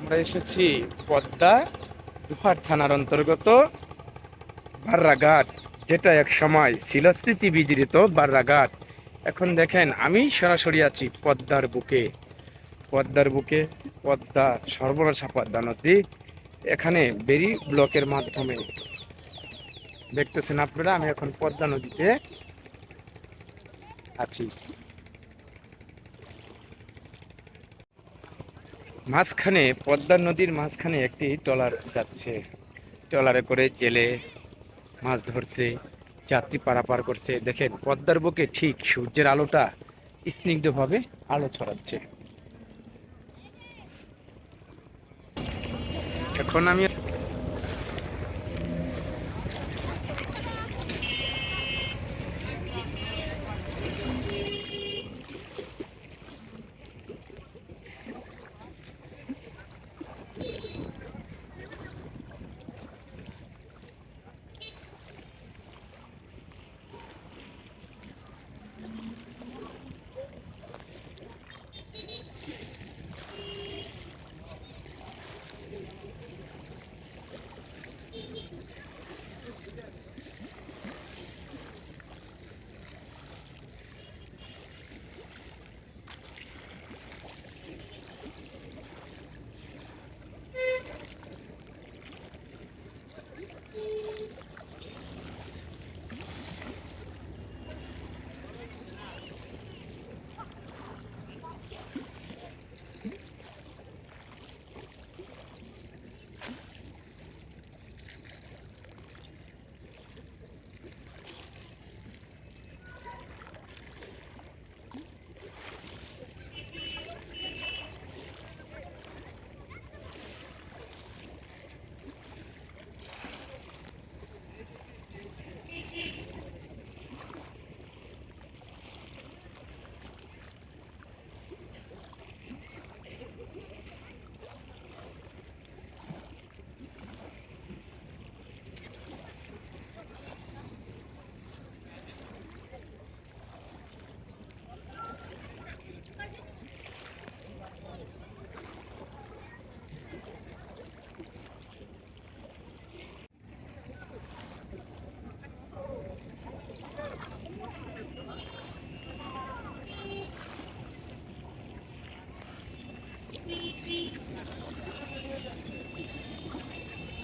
আমরা এসেছি পদ্মা দুহার থানার অন্তর্গত বার্রাঘাট, যেটা এক সময় ছিল স্মৃতি বিজড়িত বার্রাঘাট। এখন দেখেন, আমি সরাসরি আছি পদ্মার বুকে। পদ্মার বুকে, পদ্মা, সর্বনাশা পদ্মা নদী। এখানে বেরি ব্লকের মাধ্যমে। দেখতেছেন আপনারা, আমি এখন পদ্মা নদীতে আছি। মাঝখানে, পদ্মা নদীর মাঝখানে একটি ট্রলার যাচ্ছে। ট্রলারে করে জেলে মাছ ধরছে, যাত্রী পারাপার করছে। দেখেন, পদ্মার বুকে ঠিক সূর্যের আলোটা স্নিগ্ধভাবে আলো ছড়াচ্ছে। এখন আমি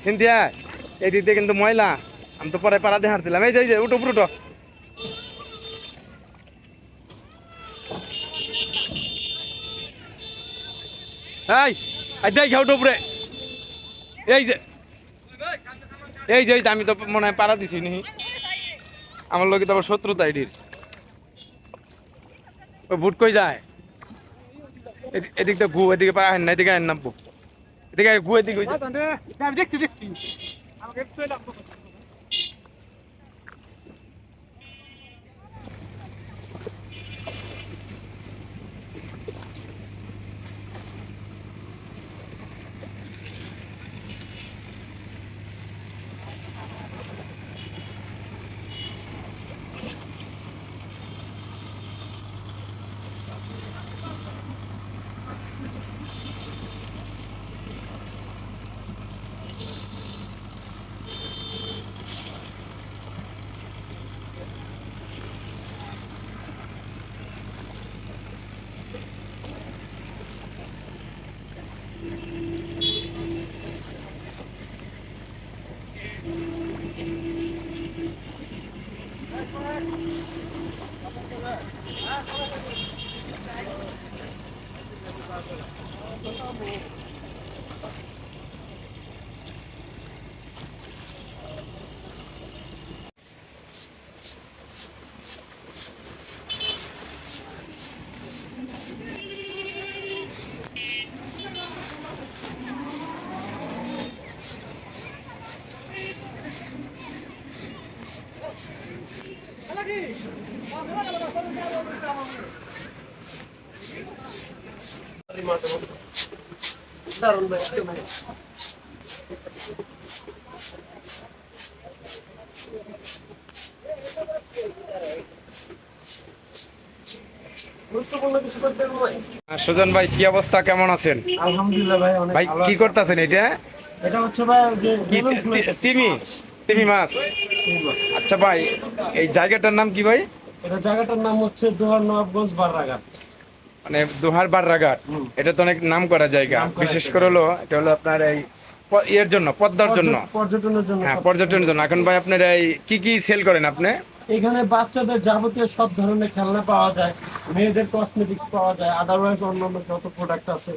সিন্ধিয়া, এই দিক দিয়ে কিন্তু ময়লা। আমি তো পরে পাড়া দিয়ে হাঁটছিলাম। এই যে উঠো উঠো। এই দেখ, উঠো উপরে। এই যে এই যে আমি তো মনে হয় পাড়া দিছি নি। আমার লোকে তো আবার শত্রুতা এটির। বুট কই যায়? এদি- এদিক দিয়ে ঘু এদিকে পা আহেন না, এদিকে আহেন নামবো এদিকে ঘু দিকে ওই যে- আমি দেখছি দেখছি। আমাকে দারুণ ভাই সুজন ভাই কি অবস্থা? কেমন আছেন? আলহামদুলিল্লাহ ভাই ভাই কি করতেছেন এটা? এটা হচ্ছে ভাই তিমি? তিমি মাছ। আচ্ছা ভাই এই জায়গাটার নাম কি ভাই? এটা জায়গাটার নাম হচ্ছে দোহার নবাবগঞ্জ বাররাঘাট। মানে দুহার বাররাঘাট। এটা তো অনেক নাম করা জায়গা বিশেষ করে হলো এটা হলো আপনার এই ইয়ের জন্য পদ্মার জন্য। পর্যটনের জন্য হ্যাঁ পর্যটনের জন্য। এখন ভাই আপনার এই কি কি সেল করেন আপনি? এখানে বাচ্চাদের যাবতীয় সব ধরনের খেলনা পাওয়া যায় মেয়েদের কসমেটিক্স পাওয়া যায় আদারওয়াইজ অন্যান্য যত প্রোডাক্ট আছে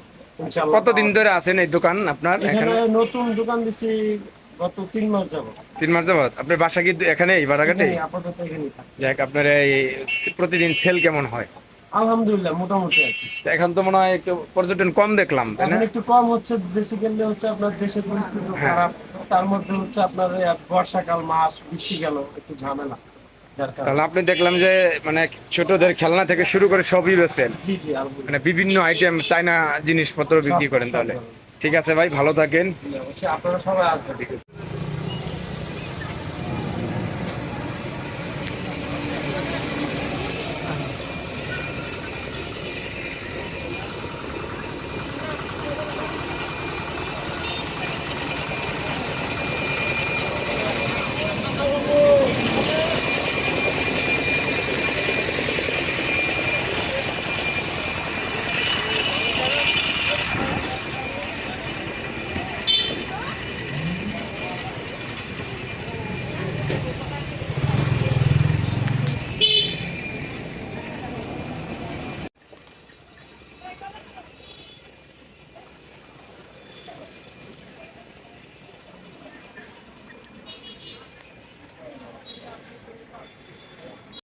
কতদিন ধরে আছেন এই দোকান আপনার এখানে নতুন দোকান দিছি গত তিন মাস যাব তিন মাস যাবত। আপনার বাসা কি এখানে এই বারাঘাটে? আপাতত এখানেই যাক আপনার এই প্রতিদিন সেল কেমন হয়? আলহামদুলিল্লাহ মোটামুটি আর কি। এখন তো মনে হয় একটু পর্যটন কম দেখলাম তাই না? একটু কম হচ্ছে বেসিক্যালি হচ্ছে আপনার দেশের পরিস্থিতি হ্যাঁ। খারাপ। তার মধ্যে হচ্ছে আপনার বর্ষাকাল মাস বৃষ্টি গেল একটু ঝামেলা। তাহলে আপনি দেখলাম যে মানে ছোটদের খেলনা থেকে শুরু করে সবই বেছেন মানে বিভিন্ন আইটেম চাইনা জিনিসপত্র বিক্রি করেন তাহলে। ঠিক আছে ভাই ভালো থাকেন। আপনারা সবাই আসবেন।